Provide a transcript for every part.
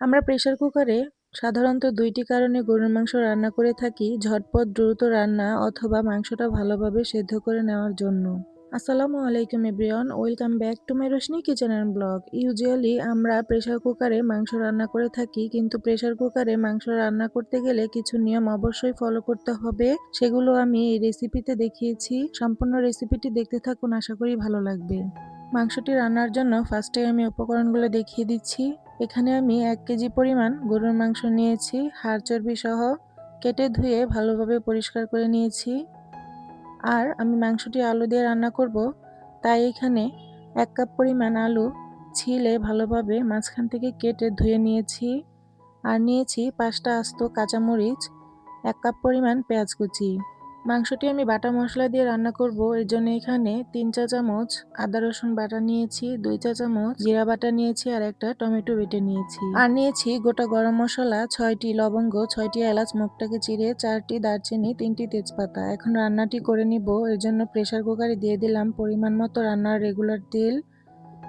আমরা প্রেশার কুকারে সাধারণত দুইটি কারণে গরুর মাংস রান্না করে থাকি। ঝটপট দ্রুত রান্না অথবা মাংসটা ভালোভাবে সেদ্ধ করে নেওয়ার জন্য। আসসালামু আলাইকুম everyone, welcome back to my Roshni kitchen and blog. Usually আমরা প্রেসার কুকারে মাংস রান্না করে থাকি, কিন্তু প্রেসার কুকারে মাংস রান্না করতে গেলে কিছু নিয়ম অবশ্যই ফলো করতে হবে। সেগুলো আমি এই রেসিপিতে দেখিয়েছি। সম্পূর্ণ রেসিপিটি দেখতে থাকুন, আশা করি ভালো লাগবে। মাংসটি রান্নার জন্য ফার্স্টে আমি উপকরণগুলো দেখিয়ে দিচ্ছি। এখানে আমি এক কেজি পরিমাণ গরুর মাংস নিয়েছি, হাড় চর্বি সহ কেটে ধুয়ে ভালোভাবে পরিষ্কার করে নিয়েছি। আর আমি মাংসটি আলু দিয়ে রান্না করব, তাই এখানে এক কাপ পরিমাণ আলু ছিলে ভালোভাবে মাঝখান থেকে কেটে ধুয়ে নিয়েছি। আর নিয়েছি পাঁচটা আস্ত কাঁচামরিচ, এক কাপ পরিমাণ পেঁয়াজ কুচি। মাংসটি আমি বাটা মশলা দিয়ে রান্না করব। এর জন্য এখানে তিন চা চামচ আদা রসুন বাটা নিয়েছি, দুই চা চামচ জিরা বাটা নিয়েছি আর একটা টমেটো বেটে নিয়েছি। আর নিয়েছি গোটা গরম মশলা, ছয়টি লবঙ্গ, ছয়টি এলাচ মুখটাকে চিড়ে চারটি দারচিনি, তিনটি তেজপাতা। এখন রান্নাটি করে নিব। এর জন্য প্রেশার কুকারে দিয়ে দিলাম পরিমাণ মতো রান্নার রেগুলার তেল,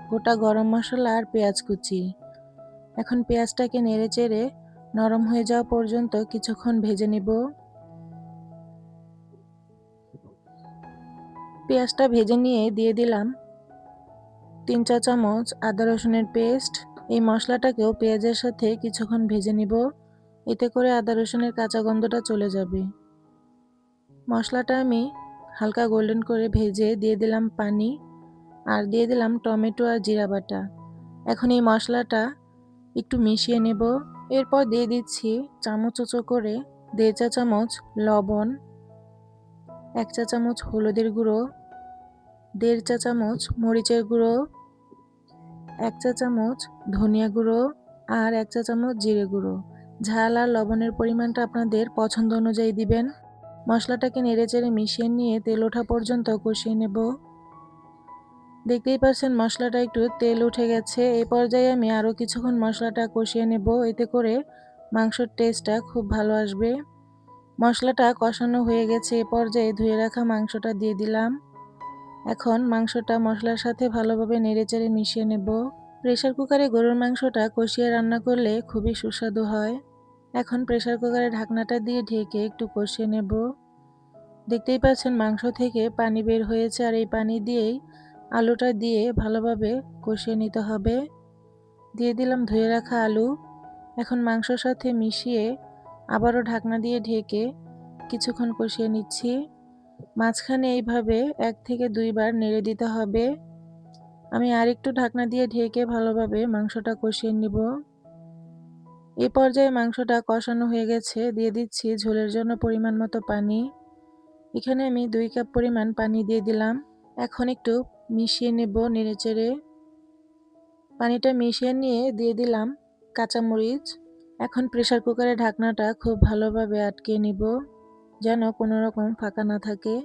গোটা গরম মশলা আর পেঁয়াজ কুচি। এখন পেঁয়াজটাকে নেড়ে চেড়ে নরম হয়ে যাওয়া পর্যন্ত কিছুক্ষণ ভেজে নিব। পেঁয়াজটা ভেজে নিয়ে দিয়ে দিলাম। তিন চা চামচ আদা রসুনের পেস্ট। এই মশলাটাকেও পেঁয়াজের সাথে কিছুক্ষণ ভেজে নিব। এতে করে আদা রসুনের কাঁচা গন্ধটা চলে যাবে। মশলাটা আমি হালকা গোল্ডেন করে ভেজে দিয়ে দিলাম পানি আর দিয়ে দিলাম টমেটো আর জিরা বাটা। এখন এই মশলাটা একটু মিশিয়ে নেব। এরপর দিয়ে দিচ্ছি চামচ উঁচু করে দেড় চা চামচ লবণ। এক চা চামচ হলুদের গুঁড়ো, দেড় চা চামচ মরিচের গুঁড়ো, এক চা চামচ ধনিয়া গুঁড়ো আর এক চা চামচ জিরে গুঁড়ো। ঝাল আর লবণের পরিমাণটা আপনাদের পছন্দ অনুযায়ী দিবেন। মশলাটাকে নেড়েচেড়ে মিশিয়ে নিয়ে তেল ওঠা পর্যন্ত কষিয়ে নেব। দেখতেই পাচ্ছেন মশলাটা একটু তেল উঠে গেছে। এই পর্যায়ে আমি আরও কিছুক্ষণ মশলাটা কষিয়ে নেব। এতে করে মাংসর টেস্টটা খুব ভালো আসবে। মশলাটা কষানো হয়ে গেছে, এ পর্যায়ে ধুয়ে রাখা মাংসটা দিয়ে দিলাম। এখন মাংসটা মশলার সাথে ভালোভাবে নেড়েচেড়ে মিশিয়ে নেব। প্রেশার কুকারে গরুর মাংসটা কষিয়ে রান্না করলে খুবই সুস্বাদু হয়। এখন প্রেশার কুকারে ঢাকনাটা দিয়ে ঢেকে একটু কষিয়ে নেব। দেখতেই পাচ্ছেন মাংস থেকে পানি বের হয়েছে আর এই পানি দিয়েই আলুটা দিয়ে ভালোভাবে কষিয়ে নিতে হবে। দিয়ে দিলাম ধুয়ে রাখা আলু। এখন মাংসর সাথে মিশিয়ে আবারও ঢাকনা দিয়ে ঢেকে কিছুক্ষণ কষিয়ে নিচ্ছি। মাঝখানে এইভাবে এক থেকে দুইবার নেড়ে দিতে হবে। আমি আরেকটু ঢাকনা দিয়ে ঢেকে ভালোভাবে মাংসটা কষিয়ে নিব। এ পর্যায়ে মাংসটা কষানো হয়ে গেছে। দিয়ে দিচ্ছি ঝোলের জন্য পরিমাণ মতো পানি। এখানে আমি দুই কাপ পরিমাণ পানি দিয়ে দিলাম। এখন একটু মিশিয়ে নেব নেড়েচেড়ে। পানিটা মিশিয়ে নিয়ে দিয়ে দিলাম কাঁচামরিচ। এখন প্রেশার কুকারের ঢাকনাটা খুব ভালোভাবে আটকে নিব, যেন কোনো রকম ফাঁকা না থাকে।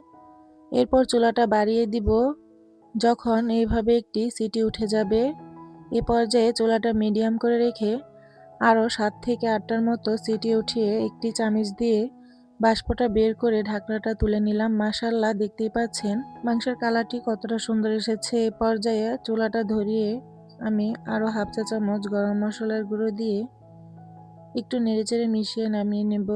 এরপর চুলাটা বাড়িয়ে দিব, যখন এইভাবে একটি সিটি উঠে যাবে। এ পর্যায়ে চুলাটা মিডিয়াম করে রেখে আরও সাত থেকে আটটার মতো সিটি উঠিয়ে একটি চামিচ দিয়ে বাষ্পটা বের করে ঢাকনাটা তুলে নিলাম। মাসাল্লাহ দেখতেই পাচ্ছেন, মাংসের কালারটি কতটা সুন্দর এসেছে। এ পর্যায়ে চুলাটা ধরিয়ে আমি আরও হাফ চা চামচ গরম মশলার গুঁড়ো দিয়ে একটু নেড়েচেড়ে মিশিয়ে নামিয়ে নেব।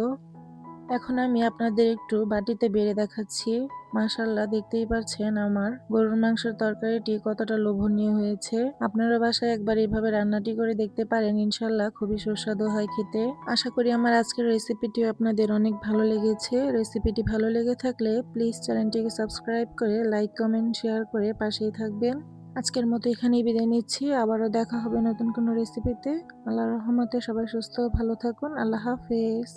এখন আমি আপনাদের একটু বাটিতে বেড়ে দেখাচ্ছি। মাশাল্লাহ দেখতেই পাচ্ছেন আমার গরুর মাংসের তরকারিটি কতটা লোভনীয় হয়েছে। আপনারা বাসায় একবার এইভাবে রান্নাটি করে দেখতে পারেন ইনশাল্লাহ খুবই সুস্বাদু হয় খেতে। আশা করি আমার আজকের রেসিপিটিও আপনাদের অনেক ভালো লেগেছে। রেসিপিটি ভালো লেগে থাকলে প্লিজ চ্যানেলটিকে সাবস্ক্রাইব করে লাইক, কমেন্ট, শেয়ার করে পাশেই থাকবেন। আজকের মতো এখানেই বিদায় নিচ্ছি। আবারও দেখা হবে নতুন কোনো রেসিপিতে আল্লাহ রহমতে সবাই সুস্থ, ভালো থাকুন। আল্লাহ হাফেজ।